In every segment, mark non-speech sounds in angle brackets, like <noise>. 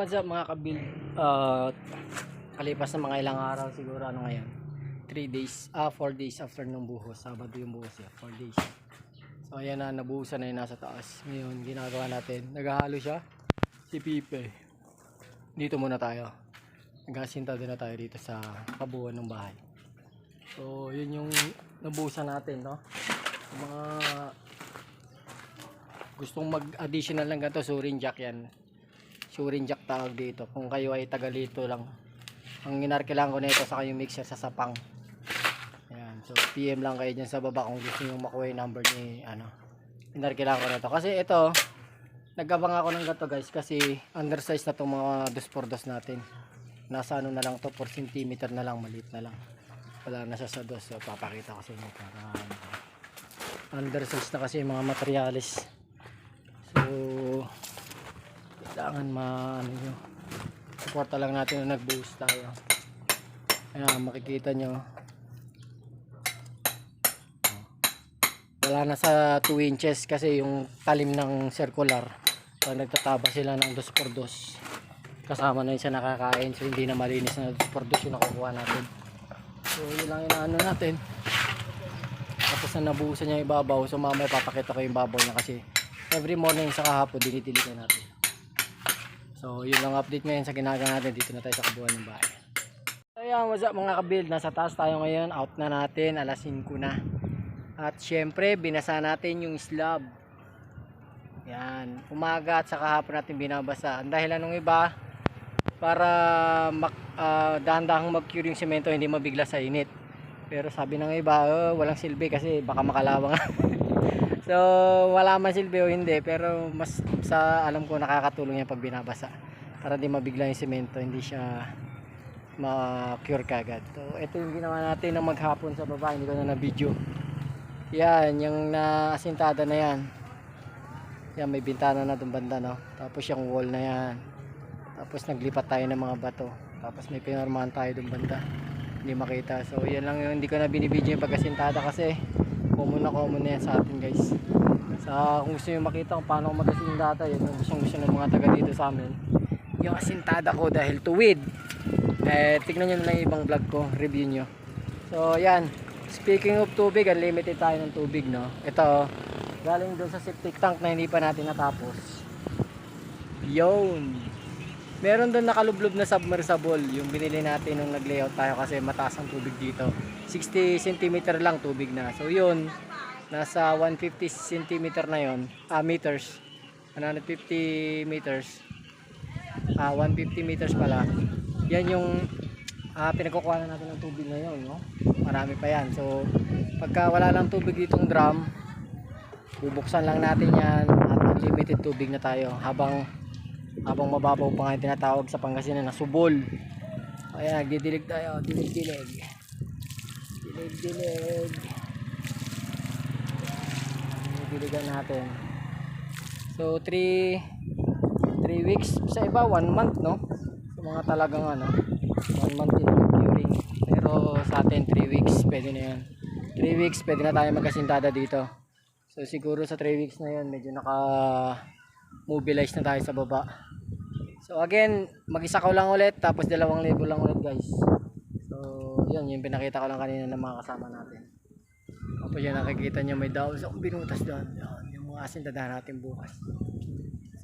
what's up mga kabil? Uh, kalipas na mga ilang araw siguro ano ngayon? 3 days, ah 4 days after nung buhos. Sabado yung buhos ya, 4 days. So ayan na, nabuhusan na yung nasa taas. Ngayon, ginagawa natin. Naghahalo siya. Si Pipe. Dito muna tayo. Nagkasintado na tayo dito sa kabuuan ng bahay. So, yun yung nabuhusan natin, no? Mga gustong mag-additional ng ganito, suring jack yan. Suring jack tawag dito. Kung kayo ay taga dito lang. Ang inarkilan ko nito sa kayong mixer sa sapang. Ayan. So, PM lang kayo dyan sa baba kung gusto nyo makuha yung number ni, ano, inarkilan ko nito. Kasi ito, nagabang ako ng gato guys kasi undersize na itong mga 2x2 natin. Nasa ano na lang to 4 cm na lang, maliit na lang. Wala na siya sa dos. So, papakita ko sa inyo para ano, undersize na kasi yung mga materialis. So, kailangan ma ano nyo suporta lang natin na nag-boost tayo. Ayan makikita nyo. Wala na sa 2 inches kasi yung talim ng circular. Pag nagtataba sila ng 2x2 kasama na yun sa nakakain so hindi na malinis na 2x2 yung nakukuha natin. So yun lang yung ano natin. Tapos na nabuhusan niya yung ibabaw so mamaya papakita ko yung babaw niya kasi every morning sa kahapon dinidiligan natin So, yun lang update ngayon sa ginagawa natin. Dito na tayo sa kabuuan ng bahay. So, yan, what's up mga kabuild? Nasa taas tayo ngayon. Out na natin. Alas 5 na. At syempre, binasa natin yung slab. Yan. Umaga at sa kahapon natin binabasa. Ang dahilan ng iba, para mak, ah, dahan-dahang mag-cure yung semento, hindi mabigla sa init. Pero sabi ng iba, oh, walang silbi kasi baka makalawang. <laughs> So, wala man silbi o hindi, pero mas sa alam ko nakakatulong yan pag binabasa. Para di mabigla yung semento, hindi siya ma-cure kagad. So, ito yung ginawa natin ng maghapon sa baba, hindi ko na na-video. Yan, yung naasintada na yan. Yan, may bintana na doon banda, no? Tapos yung wall na yan. Tapos naglipat tayo ng mga bato. Tapos may pinormahan tayo doon banda. Hindi makita. So, yan lang yung hindi ko na binibidyo yung pagkasintada kasi common na common na yan sa atin guys. Sa kung gusto nyo makita kung paano yung data yun yung gusto gusto ng mga taga dito sa amin. Yung asintada ko dahil tuwid. Eh tignan nyo na yung ibang vlog ko review nyo. So yan. Speaking of tubig unlimited tayo ng tubig no? Ito galing doon sa septic tank na hindi pa natin natapos. Yun meron doon nakalublob na submersible yung binili natin nung nag-layout tayo kasi mataas ang tubig dito. 60 cm lang tubig na. So yun nasa 150 cm na yon ah meters. 150 meters. Ah 150 meters pala. Yan yung ah, pinagkukuha na natin ng tubig ngayon no? Marami pa yan. So pagka wala lang tubig ditong drum bubuksan lang natin yan at unlimited tubig na tayo. Habang habang mababaw pa nga yung tinatawag sa Pangasinan na subol. Ayan nagdidilig tayo. Dilig dilig. Dilig dilig. Diligan natin. So 3 3 weeks sa iba 1 month no? Sa mga talagang ano 1 month yung curing pero sa atin 3 weeks pwede na yan 3 weeks pwede na tayo magkasintada dito. So siguro sa 3 weeks na yan medyo naka mobilize na tayo sa baba so again mag-isa ko lang ulit tapos dalawang libo lang ulit guys. So yun yung pinakita ko lang kanina ng mga kasama natin. Tapos yan nakikita nyo may daw sa binutas doon yun, yung mga asin dadahan natin bukas.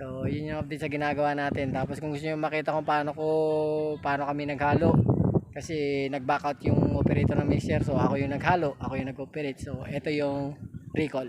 So yun yung update sa ginagawa natin. Tapos kung gusto nyo makita kung paano ko paano kami naghalo kasi nag back out yung operator ng mixer so ako yung naghalo ako yung nag-operate. So ito yung recall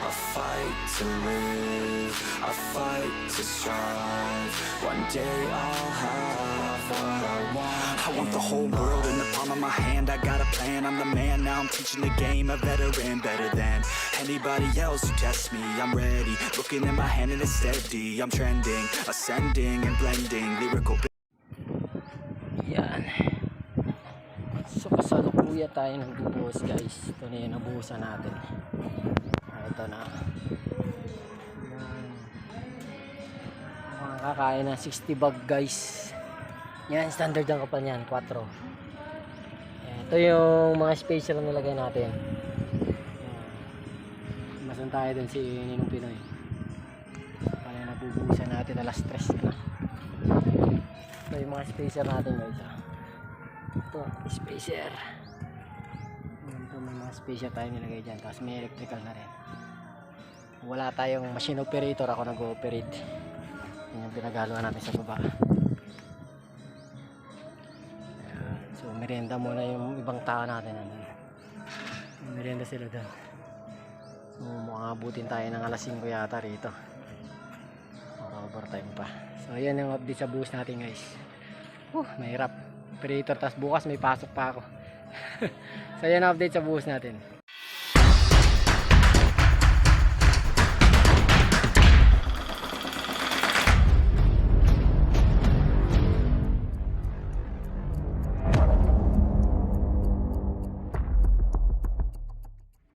A fight to live, I fight to strive. One day I'll have what I want. I want the whole world in the palm of my hand. I got a plan, I'm the man Now. I'm teaching the game, a veteran Better than anybody else who tests me. I'm ready, looking at my hand and it's steady. I'm trending, ascending and blending. Lyrical Yan. So kasalukuya tayo ng bubuhos guys. Ito na yung nabuhusan natin. Ito na. Mga kakain ng 60 bag guys. Yan, standard ang kapal niyan, 4. Yan, Ito yung mga special na nilagay natin. Masan tayo dun si Ninong Pinoy. Kaya nabubuhusan natin alas 3 na. Ito yung mga spacer natin guys. ah. Ito, spacer. Ito may mga spacer tayo nilagay dyan. Tapos may electrical na rin. Wala tayong machine operator. Ako nag-ooperate. Yan yung pinagalawan natin sa baba. So, merienda muna yung ibang tao natin. Merienda sila doon. So, mukhang tayo ng alas 5 yata rito. Or overtime pa. So, ayan yung update sa bus natin guys. Uh, mahirap. Operator, tas bukas may pasok pa ako. <laughs> so, ang update sa bus natin.